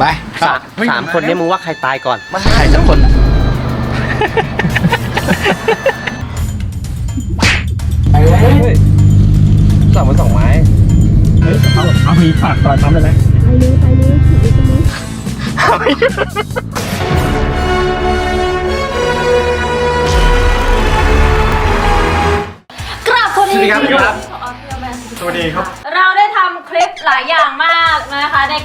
ไปสามสามคนนี้มึงว่าใครตายก่อนใครสักคนสองมันสองไม้เอามีฝากก่อนทำได้ไหมกราบสวัสดีสวัสดีครับ สวัสดีครับ เราได้ทำคลิปหลายอย่างมากนะคะใน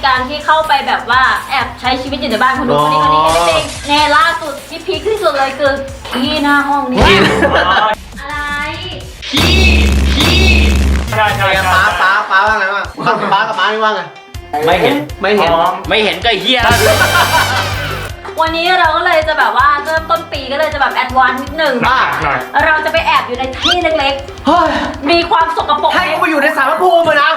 การที่เข้าไปแบบว่าแอบใช้ชีวิตอยู่ในบ้านคนนู้นคนนี้คนนี้จริงๆในล่าสุดที่พีคที่สุดเลยคือที่หน้าห้องนี้อะไรใช่ใช่ใช่ป้าป้าป้าว่าไงบ้างป้ากับป้าไม่ว่าไงไม่เห็นไม่เห็นไม่เห็นก็เฮีย วันนี้เราก็เลยจะแบบว่าเริ่มต้นปีก็เลยจะแบบแอดวานซ์นิดหนึ่งบ้าหน่อยเราจะไปแอบอยู่ในที่เล็กเฮ้ยๆ มีความสกปรกให้กูไปอยู่ในสารพระภูมิอะนะ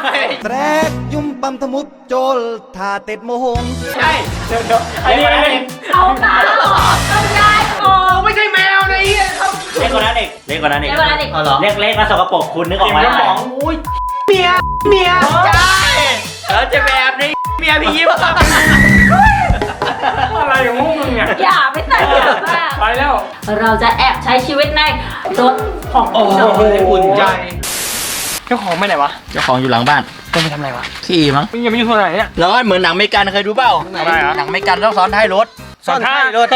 แตรกยุ่มปั๊มทะมุดโจลทาเต็ดโมโหง ใช่เดี๋ยวเดี๋ยวอันนี้อันนี้เอาตาออกต้องย้ายออก ไม่ใช่แมวนะไอ้เหี้ยเขาเล็กกว่านั้นเอกเล็กกว่านั้นเอกเดี๋ยวก่อนนะเด็กเอาเหรอเล็กเล็กๆแล้วสกปรกคุณนึกออกไหม สมองอุ้ยเมียเมียใช่เราจะแบบนี้เมียพี่ยิ้ม อะไรของพวกมึงเนี่ยอย่าไปใส่เยอะมากไปแล้วเราจะแอบใช้ชีวิตในรถของโอ้โหเราอุ่นใจเจ้าของไปไหนวะเจ้าของอยู่หลังบ้านต้องไปทำอะไรวะขี่มั้งมึงยังไม่อยู่ส่วนไหนเนี่ยแล้วเหมือนหนังอเมริกันเคยดูเปล่าอะไรอะหนังอเมริกันต้องซ้อนท้ายรถ สอนท่ารถ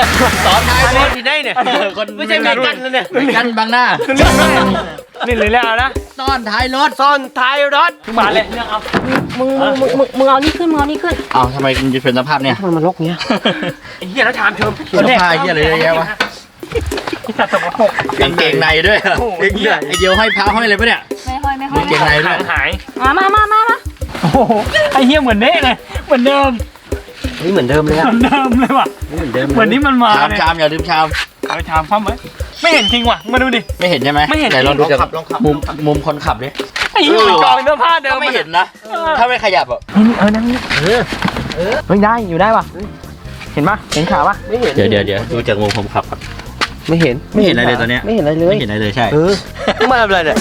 ซ้อนท้ายรถที่ได้เนี่ยเออคนไม่ใช่อเมริกันแล้วเนี่ยอเมริกันบางหน้านี่เลยแล้วนะซ้อนท้ายรถซ่อนท้ายรถทุกบาทเลยเรื่องเอามึงมึงมึงมึงมึงเอานี่ขึ้นมึงเอานี่ขึ้นเอาทำไมมันจะเป็นสภาพเนี่ยมันมาลกเนี้ยไอ้เหี้ยแล้วชามเชิมเสื้อผ้าเหี้ยอะไรเยอะแยะวะไอ้สัตว์สกปรกกางเกงในด้วยโอ้โหไอ้เหี้ยไอเดียวให้พาห้อยเลยปะเนี่ยไม่ห้อยไม่ห้มีอยเกงในด้วยหายมามามามามาโอ้โหไอ้เหี้ยเหมือนเด้เลยเหมือนเดิม นี่เหมือนเดิมเลยเหอะมือนเดิมเลยว่ะนี่เหมือนเดิมเหมือนที่มันมาชามเนี่ยชามอย่าลืมชามเอาไปชามคว่ำไหมไม่เห็นจริงว่ะมาดูดิ ไม่เห็นใช่ไหมไม่เห็น ไหนลองดูจากลองขับลองขับมุมมุมคนขับดิไอ้เหี้ยมันกองเสื้อผ้าเดิก็มไม่เห็นนะ ถ้าไม่ขยับอะนี่เออนั่งนี่เออเฮ้ยได้อยู่ได้ว่ะเห็นปะเห็นขาปะไม่เห็นเดี๋ยวเดี๋ยวเดี๋ยวดูจากมุมผมขับก่อนไม่เห็นไม่เห็นอะไรเลยตอนเนี้ยไม่เห็นอะไรเลยไม่เห็นอะไรเลยใช่เออมาทำอะไรเนี่ย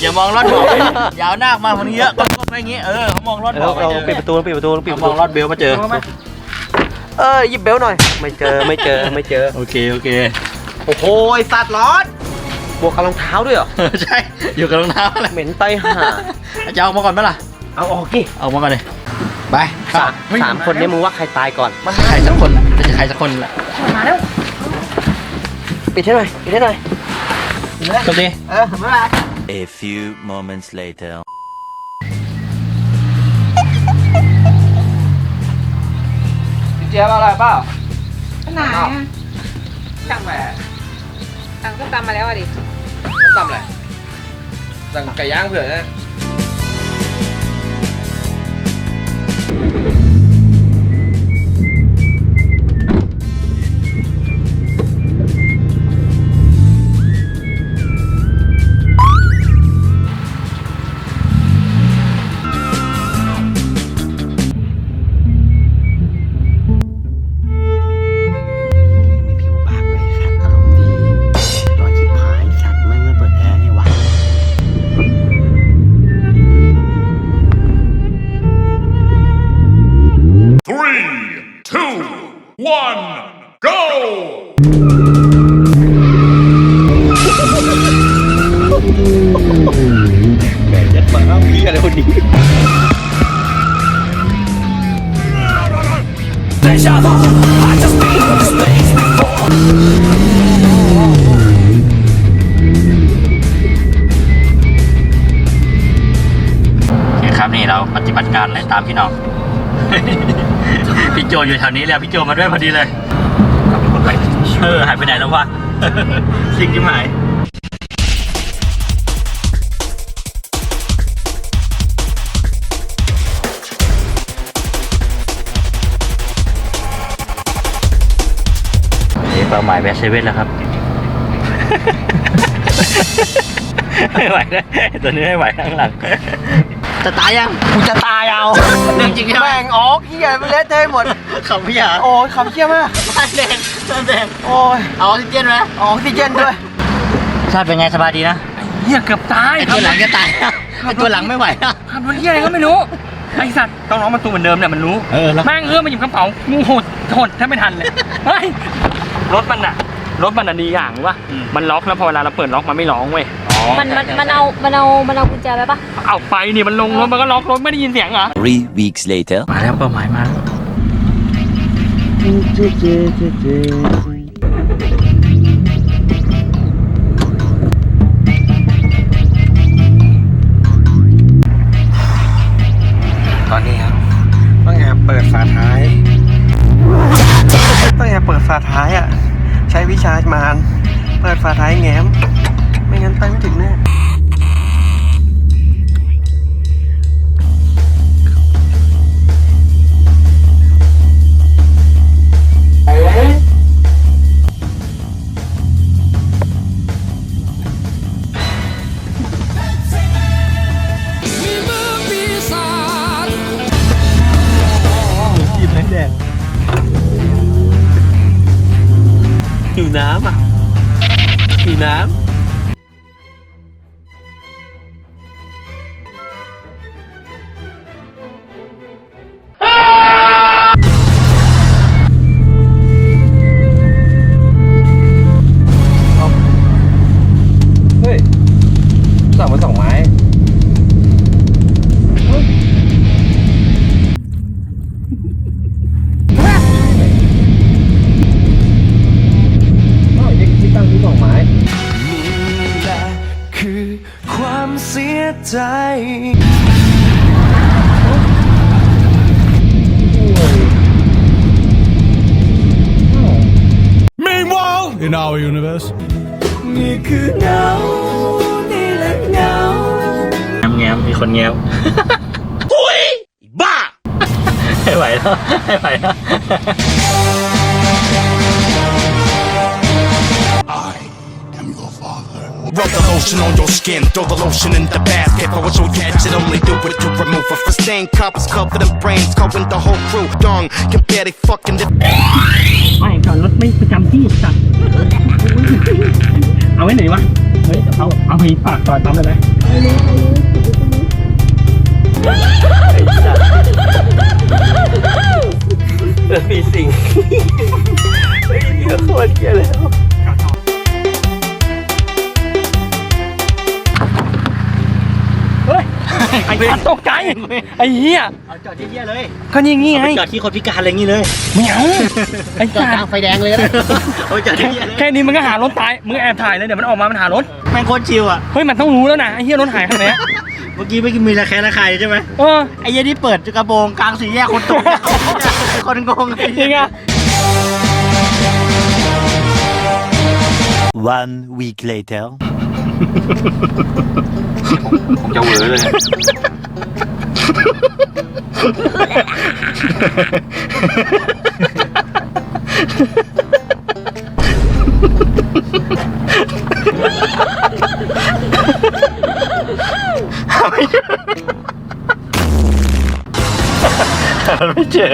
อย่าอย่ามองลอดเบาเลยอยาวหน้ามาคนนี้เยอะก็ไม่อย่างงี้เออเขามองลอดเราเบาไม่เราเจอปิดประตูเราปิดประตูเราปิดเขาประมตูองลอดเบลมาเจอรู้ไหมเออหยิบเบลต์หน่อย ไม่เจอไม่เจอไม่เจอ โอเคโอเค โอ้โหไอสัตว์ร้อนบวกกับรองเท้าด้วยเหรอ ใช่ อยู่กับรองเท้าอะไรเหม็นไตห่าจะเอามาก่อนไหมล่ะ เอาออกดิเอามาก่อนเลยไปสามสามคนนี้มึงว่าใครตายก่อนใครสักคนจะใครสักคนแหละปิดให้หน่อยปิดให้หน่อยจบดิเออไม่เป็นไร A few moments later เจี๊ยบอะไรเปล่าไหนอะสั่งแหวสั่งส้มตำมาแล้วอะดิสั่งอะไรสั่งไก่ย่างเผื่อนะ Three, two, one, go! โอเคครับนี่เราปฏิบัติการอะไรตามพี่น้อง พี่โจอยู่แถวนี้เลยพี่โจมาด้วยพอดีเลยเออหายไปไหนแล้ววะสิ่งที่หายนี่เป้าหมายแวะเซเว่นแล้วครับ ไม่ไหวนะตัวนี้ไม่ไหวข้างหลัง จะตายยังกูจะตายเอาเรื่องจริงใช่ไหมแม่งออกเหี้ยมันเละเทะหมดขำพี่หาโอ้ยคำเชี่ยมากบ้านแดงบ้านแดงโอ้ยเอาออกซิเจนไหมออกซิเจนด้วยชาติเป็นไงสบายดีนะเหี้ยเกือบตายไอตัวหลังจะตายนะไอตัวหลังไม่ไหวนะทำตัวเหี้ยอะไรก็ไม่รู้ไอสัตว์ต้องร้องประตูเหมือนเดิมเนี่ยมันรู้เออแล้วแม่งเอื้อมมาหยิบกระเป๋างูโหดโหดแทบไม่ทันเลยเฮ้ยรถมันอะรถมันอะดีอย่างว่ามันล็อกแล้วพอเวลาเราเปิดล็อกมันไม่ร้องเว้ย มันมันมันเอา มันเอา มันเอากุญแจไปปะเอาไปนี่มันลงรถมันก็ล็อกรถไม่ได้ยินเสียงเหรอ Three weeks later มาแล้วเป้าหมายมาแล้วตอนนี้ครับต้องแอบเปิดฝาท้าย ต้องแอบเปิดฝาท้ายอะ ใช้วิชามารเปิดฝาท้ายแง้ม ไม่งั้นไปไม่ถึงแน่หิวน้ำอะหิวน้ำ our universe. แง้มแง้มมีคนแง้มอุ้ยบ้าไม่ไหวแล้วไม่ไหวแล้ว Rub the lotion on your skin, throw the lotion in the basket. For what you catch it, only do it to remove it. For stained coppers covered in brains, covering the whole crew. Dong, can barely fucking the ไม่จอดรถไม่ประจำที่สัตว์เอาไว้ไหนวะ เฮ้ย เอา เอาไปปากซอยปั๊มได้ไหมมีสิ่งไม่มีโคตรเยอะแล้ว ไอ้สัตว์ตกใจไอ้เหี้ยเอาจอดเยี่ยๆเลยก็นี่งี้ไงจอดที่คนพิการอะไรอย่างงี้เลยไม่เอาไอ้สัตว์ไฟแดงเลยนะเอาจอดเยี่ยๆเลยแค่นี้มันก็หารถตายมึงแอบถ่ายเลยเดี๋ยวมันออกมามันหารถแม่งโคตรชิวอะ เฮ้ยมันต้องรู้แล้วนะไอ้เหี้ยรถหายขนาดเนี้ยเมื่อกี้ไม่มีระแคะระคายใช่ไหมเออ ไอ้เหี้ยที่เปิดกระโปรงกลางสี่แยกคนตก คนงงไอ้จริเหี้งยอะ One week later ผมจะเหวอเลยไม่เจอ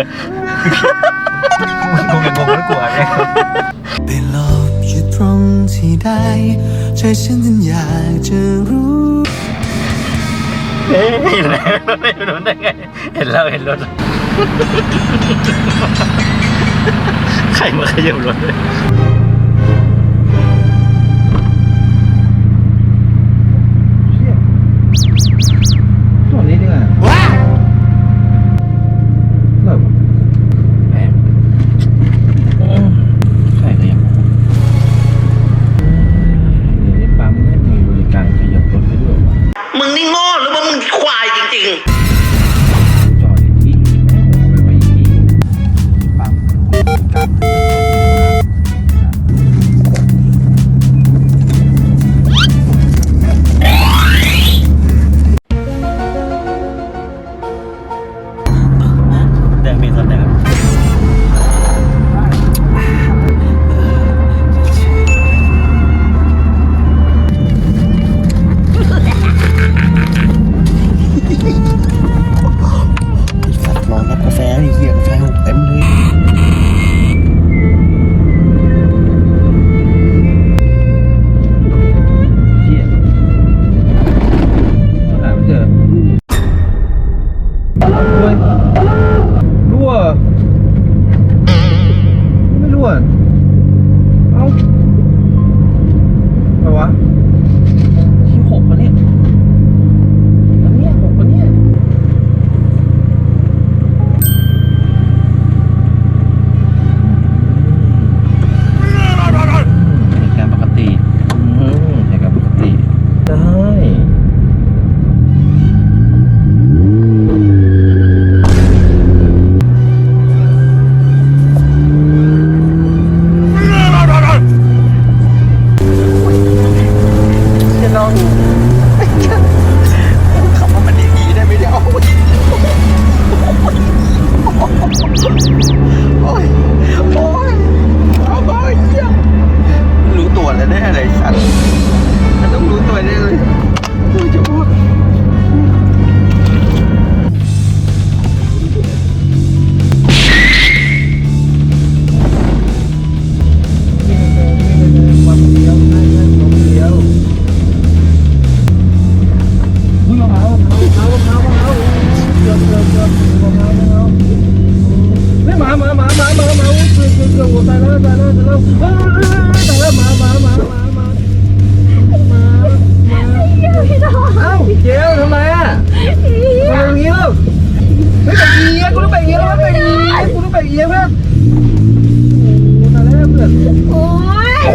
ใดใจฉันนั้นอยากจะรู้เฮ้ยเห็นแล้วเห็นรถได้ไงเห็นแล้วเห็นรถใครมาขยับรถเลย อียกูต้องเป็นเอียเพื่อนโอ้ตายแล้วเพื่อนโอ้ย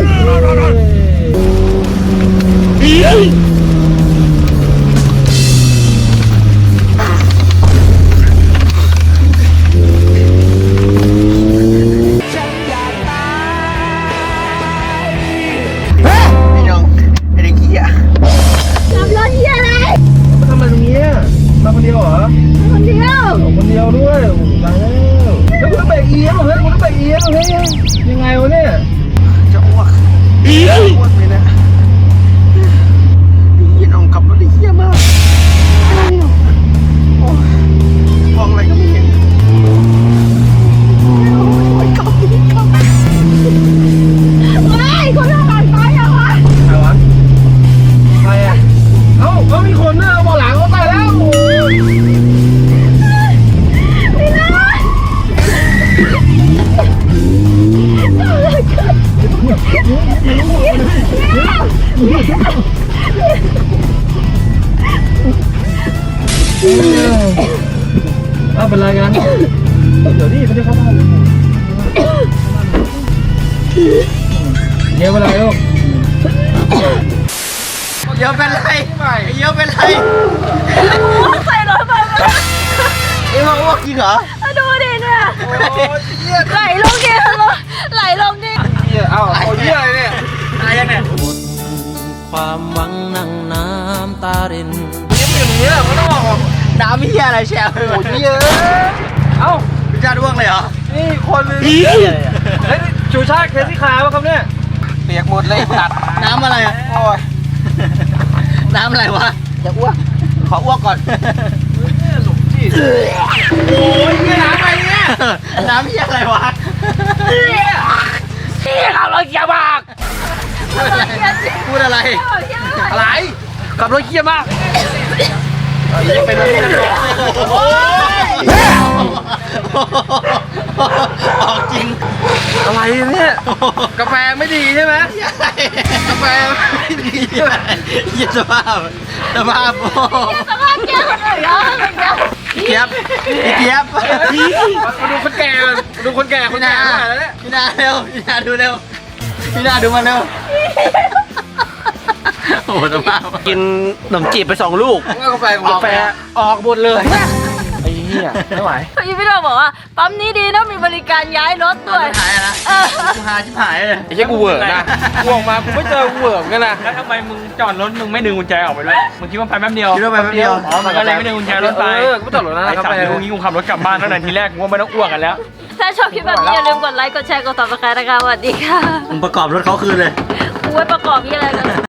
ไอ้น้องไอ้เด็กขี้อะขับรถเหี้ยอะไรมาทำอะไรตรงนี้อะมาคนเดียวเหรอคนเดียวคนเดียวด้วยโอ้โหตายแล้วแล้วกูต้อง เบรกเอียงเหรอเฮ้ยกูต้องเบรกเอียงเฮ้ยยังไงวะเนี่ยจะอ้วกจะอ้วกเลยน อาเป็นไรกัน เดี๋ยวดิไม่ได้เข้าบ้านเลยเยอะเป็นไรลูกเยอะเป็นไรเยอะเป็นไรใส่รถไปเลยเอ้ยมาอ้วกจริงเหรอดูดิเนี่ยโอ้ยเยี่ยไหลลงดิไหลลงดิเยี่ยเอ้าเอาเยี่ยอะไรเนี่ยอะไรยังเนี่ยความหวังนั่งน้ำตารินยิ้มอย่างนี้มันต้องบอก น้ำเยี่ยอะไรแชร์ไปหมดเยี่ยเอ้าพิจารณ์ร่วงเลยเหรอ นี่คนนึงเฮ้ยชูชาติเคสที่ขาวะครับเนี่ย เปียกหมดเลยตัดน้ำอะไรอะโอ้ยน้ำอะไรวะจะอ้วก ขออ้วกก่อนหลงจีโอ้ยนี่น้ำอะไรเนี่ย น้ำเยี่ยอะไรวะนี่ขับรถเกียร์มากพูดอะไร อะไรขับรถเกียร์มาก เป็นอะไรกันโอ้ยออกจริง อะไรเนี่ย กาแฟไม่ดีใช่ไหมกาแฟไม่ดีใช่ไหมยี่สภาพสภาพโอ้สภาพเกียร์คนอื่นแล้วอะไรเงี้ยเกียบพี่เกียบมาดูคนแก่มาดูคนแก่คนแก่แล้วเนี่ยพี่นาเร็วพี่นาดูเร็วพี่นาดูมาเร็ว โอ้โหสภาพกินขนมจีบไปสองลูกกาแฟกาแฟออกหมดเลยไอ้เหี้ยไม่ไหวพี่พี่โดบอกว่าปั๊มนี้ดีนะมีบริการย้ายรถด้วยหายนะเออกูหาชิบหายเลยไอ้เหี้ยกูเวิร์กนะกูออกมากูไม่เจอกูเวิร์กกันนะแล้วทำไมมึงจอดรถมึงไม่ดึงกุญแจออกไปด้วยมึงคิดว่าไปแป๊บเดียวคิดว่าไปแป๊บเดียวอ๋อมันก็เลยไม่ดึงกุญแจรถไปเออกูจอดรถนะไอ้ครับสัตไปว์รู้งี้กูขับรถกลับบ้านตั้งแต่ทีแรกกูว่าไม่ต้องอ้วกกันแล้วถ้าชอบคลิปแบบนี้อย่าลืมกดไลค์กดแชร์กดติดตามนะคะสวัสดีค่ะมึงประกอบรถเขาคืนเลยกูไว้ประกอบยี่อะไรกัน